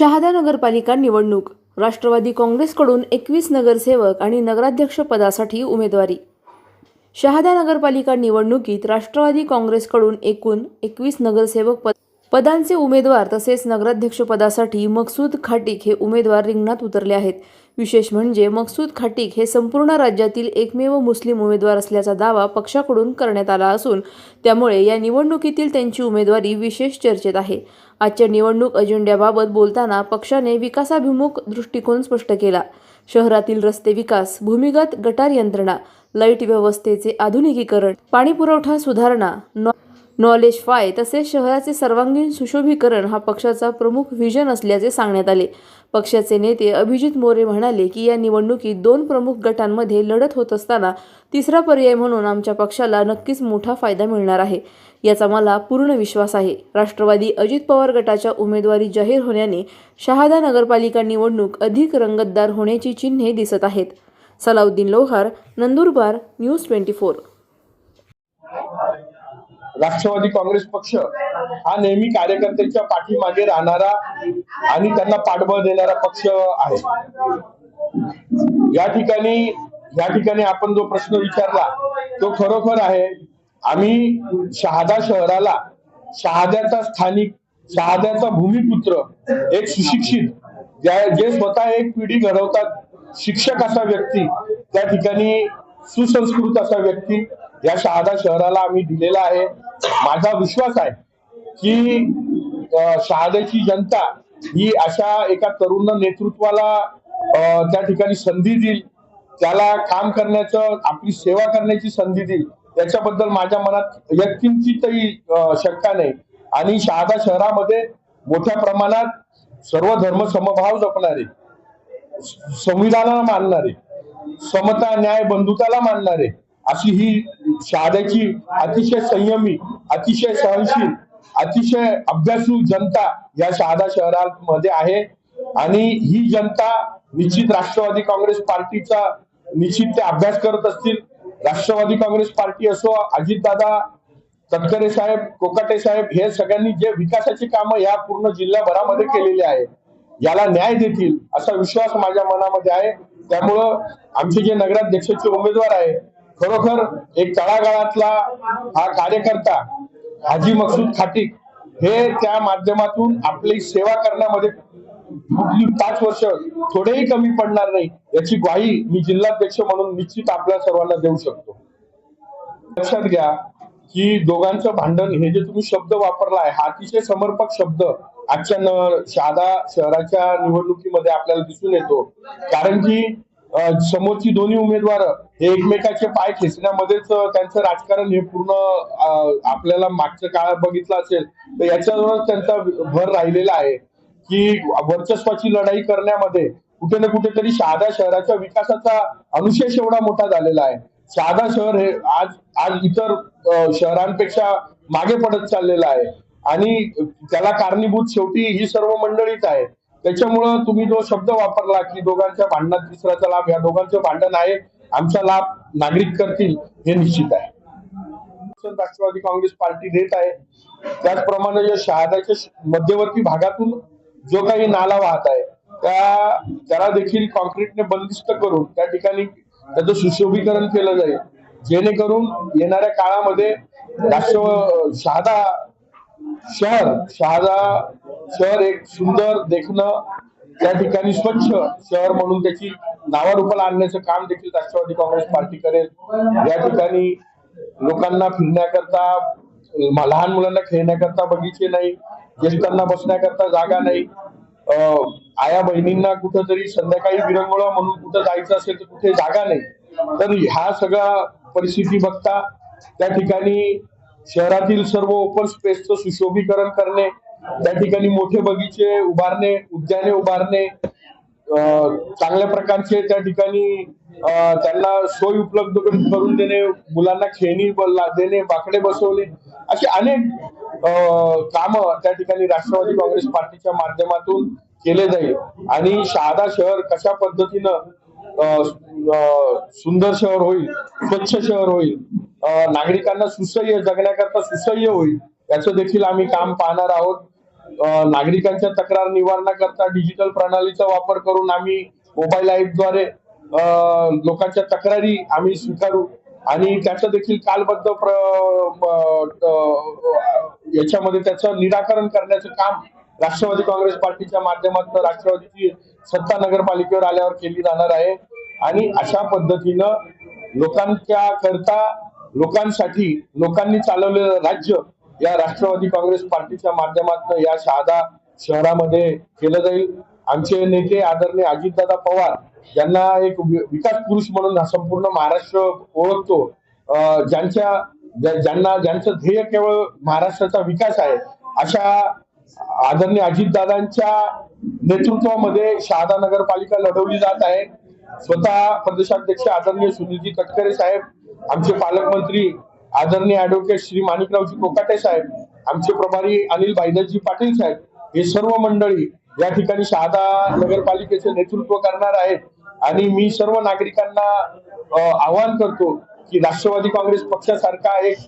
शहादा नगरपालिका निवडणूक. राष्ट्रवादी काँग्रेसकडून एकवीस नगरसेवक आणि नगराध्यक्ष पदासाठी उमेदवारी. शहादा नगरपालिका निवडणुकीत राष्ट्रवादी काँग्रेसकडून एकूण एकवीस नगरसेवक पद पदांचे उमेदवार तसेच नगराध्यक्षपदासाठी मकसूद खाटीक हे उमेदवार रिंगणात उतरले आहेत. विशेष म्हणजे मकसूद खाटीक हे संपूर्ण राज्यातील एकमेव मुस्लिम उमेदवार असल्याचा दावा पक्षाकडून करण्यात आला असून त्यामुळे या निवडणुकीतील त्यांची उमेदवारी विशेष चर्चेत आहे. आजच्या निवडणूक अजेंड्याबाबत बोलताना पक्षाने विकासाभिमुख दृष्टिकोन स्पष्ट केला. शहरातील रस्ते विकास भूमिगत गटार यंत्रणा लाइट व्यवस्थेचे आधुनिकीकरण पाणीपुरवठा सुधारणा नॉ नॉलेज फाय तसेच शहराचे सर्वांगीण सुशोभीकरण हा पक्षाचा प्रमुख व्हिजन असल्याचे सांगण्यात आले. पक्षाचे नेते अभिजित मोरे म्हणाले की या निवडणुकीत दोन प्रमुख गटांमध्ये लढत होत असताना तिसरा पर्याय म्हणून आमच्या पक्षाला नक्कीच मोठा फायदा मिळणार आहे. याचा मला पूर्ण विश्वास आहे. राष्ट्रवादी अजित पवार गटाच्या उमेदवारी जाहीर होण्याने शहादा नगरपालिका निवडणूक अधिक रंगतदार होण्याची चिन्हे दिसत आहेत. Salauddin Lohar Nandurbar news twenty four. Rashtravadi Congress पक्ष हा नेहमी कार्यकर्त्यांच्या पाठीमागे राहणारा आणि त्यांना पाठबळ देणारा पक्ष आहे. या ठिकाणी या ठिकाणी आपण जो प्रश्न विचारला तो खरोखर आहे. आम्ही शहादा शहराला शहाद्याचा स्थानिक शहाद्याचा भूमिपुत्र एक सुशिक्षित जे स्वतः एक पिढी घडवतात शिक्षक असा व्यक्ती त्या ठिकाणी सुसंस्कृत असा व्यक्ती या शहादा शहराला आम्ही दिलेला आहे. माझा विश्वास आहे की शहाद्याची जनता ही अशा एका तरुण नेतृत्वाला त्या ठिकाणी संधी देईल. त्याला काम करण्याचं आपली सेवा करण्याची संधी देईल. त्याच्याबद्दल माझ्या मनात यत्किंचितही शंका नाही. आणि शहादा शहरामध्ये मोठ्या प्रमाणात सर्व धर्म समभाव जपणारे संविधानाला मानणारे समता न्याय बंधुताला मानणारे अशी ही शहाद्याची अतिशय संयमी अतिशय सहनशील अतिशय अभ्यासू जनता या शहादा शहरामध्ये आहे. आणि ही जनता निश्चित राष्ट्रवादी काँग्रेस पार्टीचा निश्चित ते अभ्यास करत असतील. राष्ट्रवादी काँग्रेस पार्टी असो अजितदादा तटकरे साहेब कोकाटे साहेब हे सगळ्यांनी जे विकासाची कामं या पूर्ण जिल्ह्याभरामध्ये केलेली आहे याला न्याय देतील असा विश्वास माझ्या मनामध्ये आहे. त्यामुळं आमचे जे नगराध्यक्षाचे उमेदवार आहे खरोखर एक तळागाळातला हा कार्यकर्ता हाजी मकसूद खाटीक हे त्या माध्यमातून आपली सेवा करण्यामध्ये पाच वर्ष थोडेही कमी पडणार नाही याची ग्वाही मी जिल्हाध्यक्ष म्हणून निश्चित आपल्या सर्वांना देऊ शकतो. लक्षात घ्या की दोघांचं भांडण हे जे तुम्ही शब्द वापरला आहे हा अतिशय समर्पक शब्द आजच्या न- शहादा शहराच्या निवडणुकीमध्ये आपल्याला दिसून येतो. कारण की समोरची दोन्ही उमेदवार हे एकमेकाचे पाय खेचण्यामध्येच त्यांचं राजकारण हे पूर्ण आपल्याला मागच्या काळात बघितलं असेल तर याच्यावरच त्यांचा भर राहिलेला आहे की वर्चस्वाची लढाई करण्यामध्ये कुठे ना कुठेतरी शहादा शहराच्या विकासाचा अनुशेष एवढा मोठा झालेला आहे. शहादा शहर हे आज आज इतर शहरांपेक्षा मागे पडत चाललेलं आहे. आणि त्याला कारणीभूत शेवटी ही सर्व मंडळीच आहे. त्याच्यामुळं तुम्ही जो शब्द वापरला की दोघांच्या भांडणात तिसऱ्याचा लाभ या दोघांचं भांडण आहे आमचा लाभ नागरिक करतील हे निश्चित आहे. राष्ट्रवादी काँग्रेस पार्टी देत आहे. त्याचप्रमाणे या शहादाच्या मध्यवर्ती भागातून जो काही नाला वाहत आहे त्या त्याला देखील कॉन्क्रीटने बंदिस्त करून त्या ठिकाणी त्याचं सुशोभीकरण केलं जाईल. जेणेकरून येणाऱ्या काळामध्ये राष्ट्र शहादा शहर शहादा शहर एक सुंदर देखणं त्या ठिकाणी स्वच्छ शहर म्हणून त्याची नावारूपाला आणण्याचं काम देखील राष्ट्रवादी काँग्रेस पार्टी करेल. या ठिकाणी लोकांना फिरण्याकरता लहान मुलांना खेळण्याकरता बगीचे नाही ज्येष्ठांना बसण्याकरता जागा नाही. आया बहिणींना कुठंतरी संध्याकाळी विरंगुळा म्हणून कुठं जायचं असेल तर कुठे जागा नाही. तर ह्या सगळ्या परिस्थिती बघता त्या ठिकाणी शहरातील सर्व ओपन स्पेसचं सुशोभीकरण करणे त्या ठिकाणी मोठे बगीचे उभारणे उद्याने उभारणे चांगल्या प्रकारचे त्या ठिकाणी त्यांना सोय उपलब्ध करून देणे मुलांना खेळणी देणे बाकडे बसवणे असे अनेक काम त्या ठिकाणी राष्ट्रवादी काँग्रेस पार्टीच्या माध्यमातून केले जाईल. आणि शहादा शहर कशा पद्धतीनं सुंदर शहर होईल स्वच्छ शहर होईल नागरिकांना सुसह्य जगण्याकरता सुसह्य होईल. याचं देखील आम्ही काम पाहणार आहोत. नागरिकांच्या तक्रार निवारणाकरता डिजिटल प्रणालीचा वापर करून आम्ही मोबाईल ऍपद्वारे लोकांच्या तक्रारी आम्ही स्वीकारू. आणि त्याचं देखील कालबद्ध प्र ब- याच्यामध्ये त्याचं निराकरण करण्याचं काम राष्ट्रवादी काँग्रेस पार्टीच्या माध्यमातून राष्ट्रवादीची सत्ता नगरपालिकेवर आल्यावर केली जाणार आहे. आणि अशा पद्धतीनं लोकांच्या करता लोकांसाठी लोकांनी चालवलेलं राज्य या राष्ट्रवादी काँग्रेस पार्टीच्या माध्यमातून या शहादा शहरामध्ये केलं जाईल. आमचे नेते आदरणीय अजितदादा पवार ज्यांना एक विकास पुरुष म्हणून हा संपूर्ण महाराष्ट्र ओळखतो. ज्यांच्या ज्या- ज्यांना ज्यांचं ध्येय केवळ महाराष्ट्राचा विकास आहे अशा आदरणीय अजितदादांच्या नेतृत्वामध्ये शहादा नगरपालिका लढवली जात आहे. स्वतः प्रदेशाध्यक्ष आदरणीय सुनीलजी तटकरे साहेब आमचे पालकमंत्री आदरणीय ऍडव्होकेट श्री माणिकरावजी कोकाटे साहेब आमचे प्रभारी अनिल भाईदाजी पाटील साहेब हे सर्व मंडळी या ठिकाणी शहादा नगरपालिकेचे नेतृत्व करणार आहेत. आणि मी सर्व नागरिकांना आवाहन करतो की राष्ट्रवादी काँग्रेस पक्षासारखा एक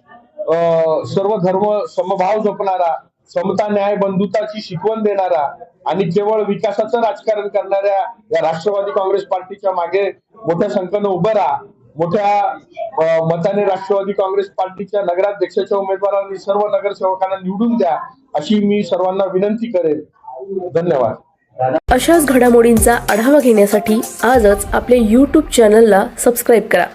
सर्व धर्म समभाव जपणारा समता न्याय बंधुताची शिकवण देणारा आणि केवळ विकासाचं राजकारण करणाऱ्या या राष्ट्रवादी काँग्रेस पार्टीच्या मागे मोठ्या संख्येनं उभं राहा. मोठ्या मताने राष्ट्रवादी काँग्रेस पार्टीच्या नगराध्यक्षाच्या उमेदवारांनी सर्व नगरसेवकांना निवडून द्या अशी मी सर्वांना विनंती करेन. धन्यवाद. अशाच घडामोडींचा आढावा घेण्यासाठी आजच आपल्या यूट्यूब चॅनलला सबस्क्राईब करा.